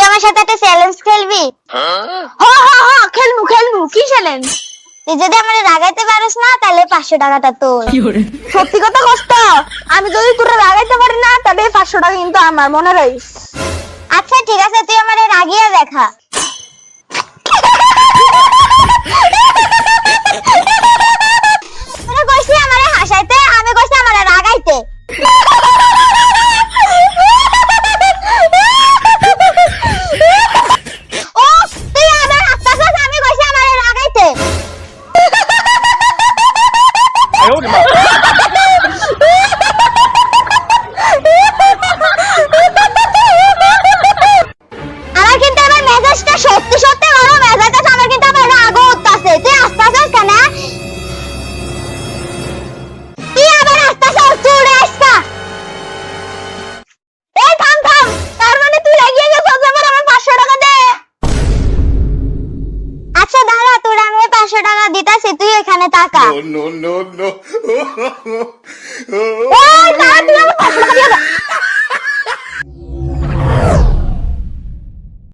তুই আমার সাথে একটা চ্যালেঞ্জ খেলবি? হ হ হ খেলমু খেলমু কি চ্যালেঞ্জ তুই যদি আমার রাগাইতে পারিস না তাহলে পাঁচশো টাকাটা তোর। সত্যি কথা কষ্ট আমি যদি তোরা লাগাইতে পারি না তাহলে পাঁচশো টাকা কিন্তু আমার মনে রইস। আচ্ছা ঠিক আছে তুই আমার রাগিয়ে দেখা। 哎呦我的妈！ আমার কিন্তু আবার মেজাজটা এখানে টাকা No, no, no, no.